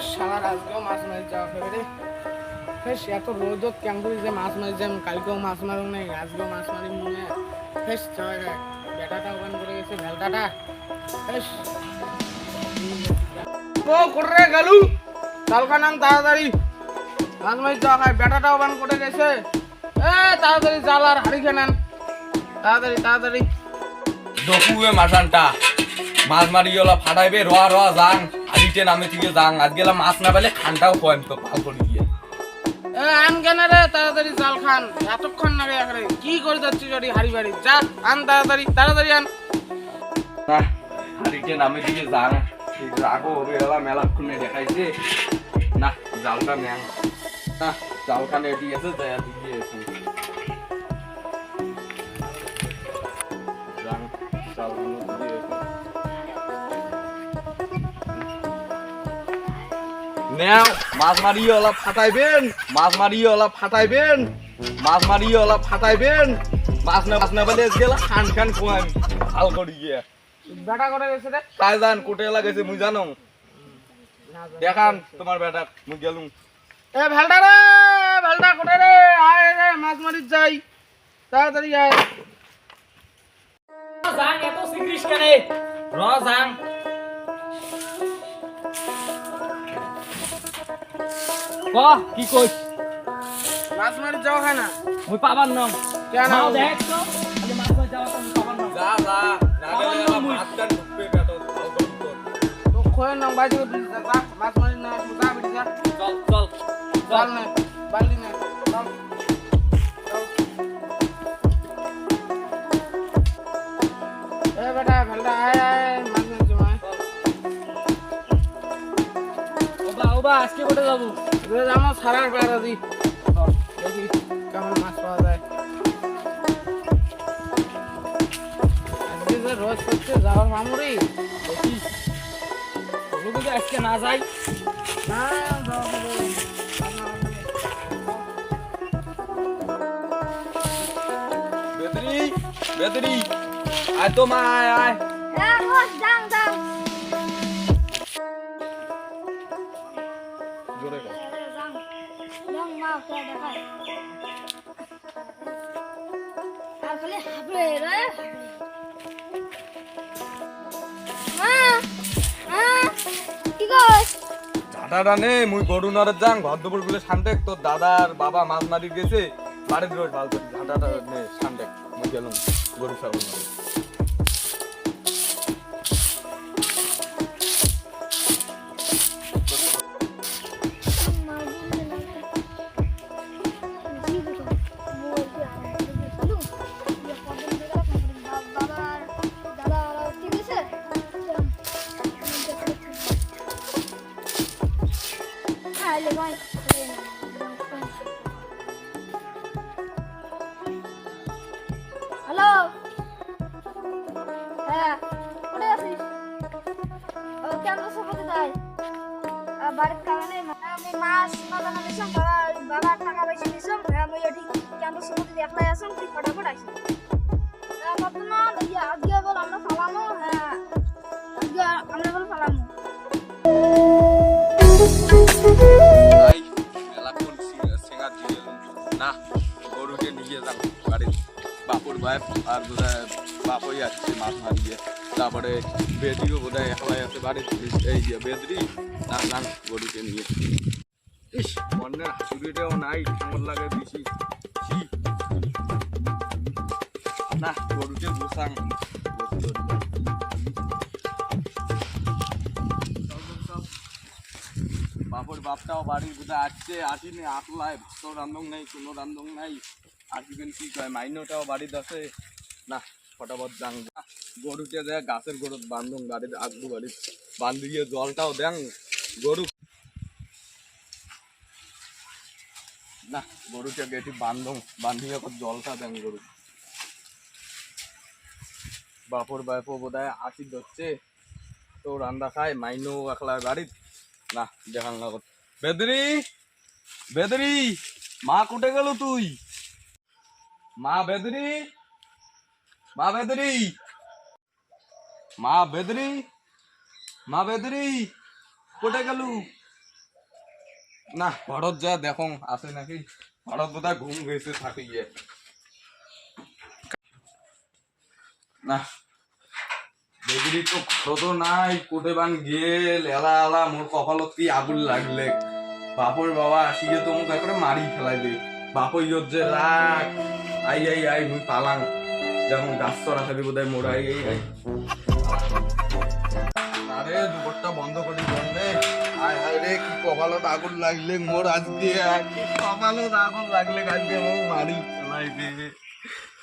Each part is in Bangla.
মাছ মারি যাওয়া ফেলে বেশ এত রোদত কেমন করি যে মাছ মারি যাম কালকেও মাছ মারুক নাই, আজকেও মাছ মারি মনে। চলে বেটাটা ওখান করে গেছে ভেলটাটা বেশ ও করে গেলু। চালখান আন তাড়াতাড়ি। মাছ মারি যাওয়া খায় বেটাটা ওখান করে গেছে। এ, তাড়াতাড়ি জাল আর হাড়ি খেয়ে নেন। তাড়াতাড়ি তাড়াতাড়ি। দকুয়ে মাসানটা। মাছ মারি ওলা ফাটাইবে, রোয়া রোয়া যাং আদিতে নামে থেকে যাং। আজকেলা মাছ না পেলে খানটাও খোয়াম তো পাল করে দিয়ে এ আন কেন রে তাড়াতাড়ি জাল খান। এতক্ষণ লাগে এখানে কি করে যাচ্ছি গাড়ি হাড়ি বাড়ি? যা আন তাড়াতাড়ি তাড়াতাড়ি আন। না আদিতে নামে থেকে যাং। রাগও হবে ওলা মেলা খুনে দেখাইছে। না জালটা ন্যাং না জালখানে দিয়েছে দেয়া দিয়েছে। যাং জালখানে দিয়েছে। নেও মাছ মারিয়ে ওলা ফাটাইবেন মাছ মারিয়ে ওলা ফাটাইবেন মাছ মারিয়ে ওলা ফাটাইবেন। মাছ না মাছ না বলে গেলা খান খান খোয়াম ভালো করি গিয়ে। বেটা করে গেছে রে? কাজ জান কোটে লাগাইছে মুই জানো। দেখান তোমার বেটা মুই গেলুম। এ ভেলটা রে ভেলটা করে রে? আয় রে মাছ মারি যাই। তাড়াতাড়ি আয়। যাং এত সিরিস কেনে? র ক কি কইস? মাছ মারি যাওয়া হয় না। মুই পাবার নম। কেন? দেখ তো। খালি মাছ ধরে যাওয়া তো মুই পাবার নম। যা যা না গেলে এলা ঢুকবে বেটা ভালো করি। তোর তো খোয়ের নাম বাইরে যা মাছ মারি না যা বেটি চল চল জাল নে বালতি নে ওবা আজকে কোটে যাব? আমার সারার বেড়া দি। দেখি কেমন মাছ পাওয়া যায়। আজকে যে রোজ করছে যাওয়ার মামুরি দেখি। যদি আজকে না যাই। না বেদরি বেদরি আয় তো মা আয় আয়। হ্যাঁ বস দাম দাম ঝাঁটাটা নেই মুই গরুনারে যাং ঘর দুপুরগুলো শান্তেক তোর দাদার বাবা মাছ মারি গেছে, বাড়ির রোজ ভালো করি। নেই নে মুই গেলাম, গরু ছাগল হ্যাঁ লে ভাই হ্যালো? হ্যাঁ কোথায় আছিস? ও কেন সবাই যাই বাড়ির কারণে নেই আমি মাছ বাবা বাবা টাকা পয়সা দিছাম আমি এটি কেন সবাই একলাই আসাম তুই ফটাফট আসি আর বোধহয় বাপই আসছে মাছ তারপরে বেদিও বোধহয় একলাই আছে বাড়ির এই যে বেদরি গরুকে নিয়ে। ইস নাই, কেমন লাগে বেশি না, গরুকে গোসাং বাপর বাপটাও বাড়ির কোথায় আসছে, আসিনি আসলাই ভাত রান্ধং নাই, কোনো রান্ধং নাই। আসিবেন কি কয়, মাইনটাও বাড়িতে আছে। না, ফটাফট যাং। গরুকে দেয় গাছের গরু বান্ধং বাড়িতে আসব বাড়িতে বান্ধিয়ে জলটাও দেন গরু না গরুকে গেটি বান্ধং বান্ধিয়ে জলটা দেন গরু বাপর বাপও বোধ আসি ধরছে তো রান্না খায় মাইনো একলা বাড়িতে না দেখান লাগত। বেদরি বেদরি মা কোটে গেল তুই? মা বেদরি মা বেদরি মা বেদরি মা বেদরি গেলু? না ঘরত যা দেখো নাকি? বোধহয় ঘুম গেছে, থাকে গিয়ে। না দেখলি তো ঘরত নাই, কোটে গেল, এলা এলা, মোর কপালত কি আগুন লাগলে। বাপর বাবা আসিয়ে তো মোক একবারে মারি ফেলাইবে। বাপ ইয়ত যে রাগ। আই আই আই, মুই পালাং। যেমন গাছ চড়া খাবি বোধহয় মোড়া আই আই আই। আরে দুপুরটা বন্ধ করি বন্ধে আয় হায় রে কি কপালত আগুন লাগলে মোর আজকে? কি কপালত আগুন লাগলে আজকে মোর মারি ফেলাইবে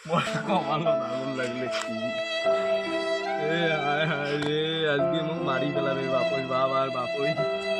মোর কপালত আগুন লাগলে কি? এ হায় হায় রে আজকে মোক মারি ফেলাবে বাপই, বাপ বাপই।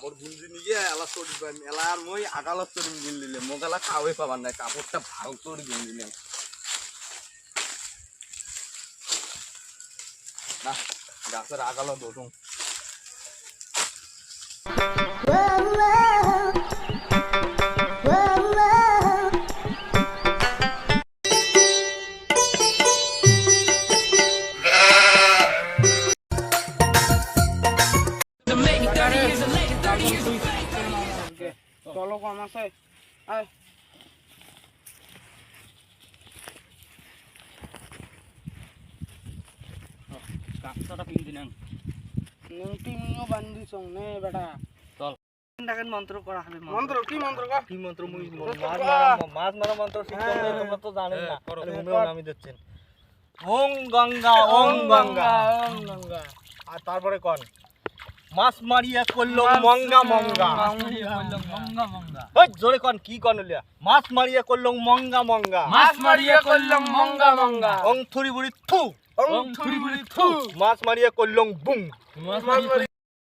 কাপড় গুঞ্জি নিয়ে এলা চড়ি পাইম। এলা আর মই আগালত চড়ি গুনলিলে মোক এলা খাওয়াই পাবার নাই, কাপড়টা ভালো চড়ি গুঞ্জি দিলে। না, গাছের আগালো দোষং চলো কম আছে। আয়। বান্ধি চং নে বেটা। দেখেন মন্ত্র করা হবে মন্ত্র। কি মন্ত্র কর? কি মন্ত্র মুই মাছ মাছ মারা- মারা মাছ মারা মন্ত্র শিখতে হ্যাঁ। তোমরা তো জানেন না। করো। নামি দিচ্ছেন। ওং গঙ্গা ওং গঙ্গা ওম গঙ্গা। আর তারপরে কোন? মাছ মারিয়া করল মঙ্গা মঙ্গা। মঙ্গা মঙ্গা। ওই জোরে কোন কি কোন লিয়া মাছ মারিয়া করল মঙ্গা মঙ্গা। মাছ মারিয়া করলাম মঙ্গা মঙ্গা। ওং থুরি বুড়ি থু। ওম থুরি বুড়ি থু। মাছ মারিয়া করল বুং মাছ মারি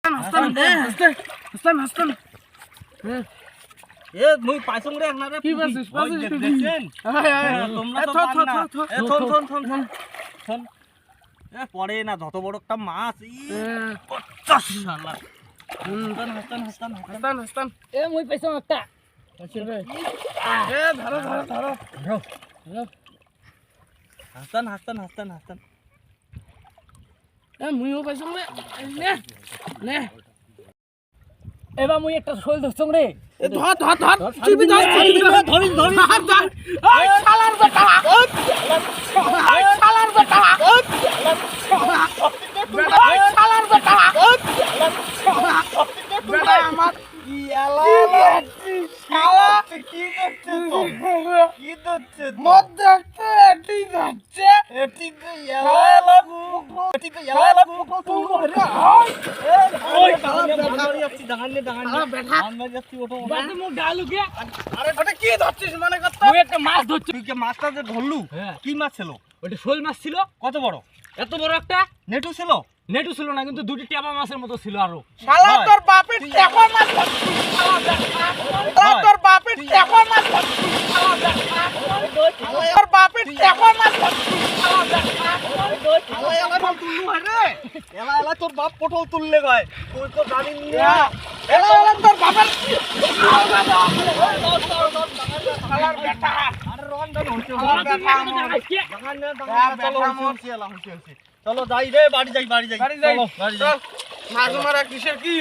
হাসতান হাসতান হাসতান হাসতান এ মুই পাইছং রে আপনারে কি পাইছিস? ওই পাইছিস দেখ- কি? দেখছেন? আয় আয় এ, তোমরা তো থ, থ, পান না। থ, থ, থ, থ, থন, থন, থন। থন। এ, পড়ে না যত বড় একটা মাছ। ই, এ, পঞ্চাশ শালা। হুম, হাসতান, হাসতান, হাসতান, হাসতান। হাসতান হাসতান এ মুই পাইছো একটা। এ ধরো ধরো ধরো। হাসতান, হাসতান, হাসতান, হাসতান। এ মুইও পাইছো রে নে নে। এবার মুই একটা শোল ধরছং রে। এ ধর ধর ধর। চিবি ধর চিবি ধর ধরিস, ধরিস। ধর ধর ওই শালার বেটা ওই শালার বেটা ওই বেটা ওই শালার বেটা ওই বেটা আমার শালা কি করছে তো? কি করছে তো? মধ্যে একটা এটি যাচ্ছে এটি তো এলা এলা পুকুর, এটি তো এলা এলা পুকুর, পুকুর। এ, ওই, দাঁড়ান, দাঁড়ান, দাঁড়ান, যাচ্ছি, দাঁড়ান নে, দাঁড়ান নে। শালা বেটা। দাঁড়ান নে, যাচ্ছি, ওঠো, ওঠো। বাদে মুখ ডালু কে আরে ওটা কি ধরছিস মানে কত মুই একটা মাছ ধরছি তুই কে মাছটা যে ধরলু কি মাছ ছিল ওটা শোল মাছ ছিল কত বড় এত বড় একটা নেটু ছিল নেটু ছিল না কিন্তু দুটি টেপা মাছের মতো ছিল আরও শালা। তোর বাপের মাছ বাপের তোর বাপের এলা। এলা বাপ পটল তুললে গায় তুই তো এলা এলা বাপের বেটা। চলো যাই রে বাড়ি যাই বাড়ি যাই বাড়ি যাই। চলো, বাড়ি যাই চল। মারা কিসের কি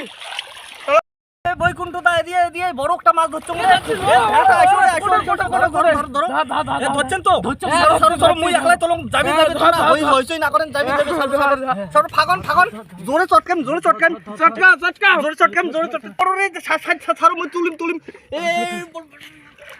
বৈকুণ্ঠদা এদিকে এদিকে বড় একটা মাছ ধরছো ধরছেন তো? মুই একলাই যাবি, যাবি, না? করেন, যাবি, যাবি, সরো, ফাগন, ফাগন, জোরে চটকেন, জোরে চটকেন, চটকা চটকা জোরে চটকেন, চটকেন। সরো, মুই তুলিম, তুলিম। এই,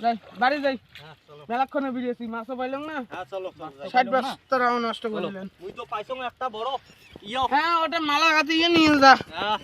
যাই বাড়ি যাই। হ্যাঁ, মেলাক্ষণে বেরিয়েছি মাছও পাইলাম না? হ্যাঁ, ষাট বস্তারাও নষ্ট করলেন তুই তো পাইছ একটা বড় ইয়ে। হ্যাঁ ওটা মালা কাছে ইয়ে নিয়ে যা। হ্যাঁ।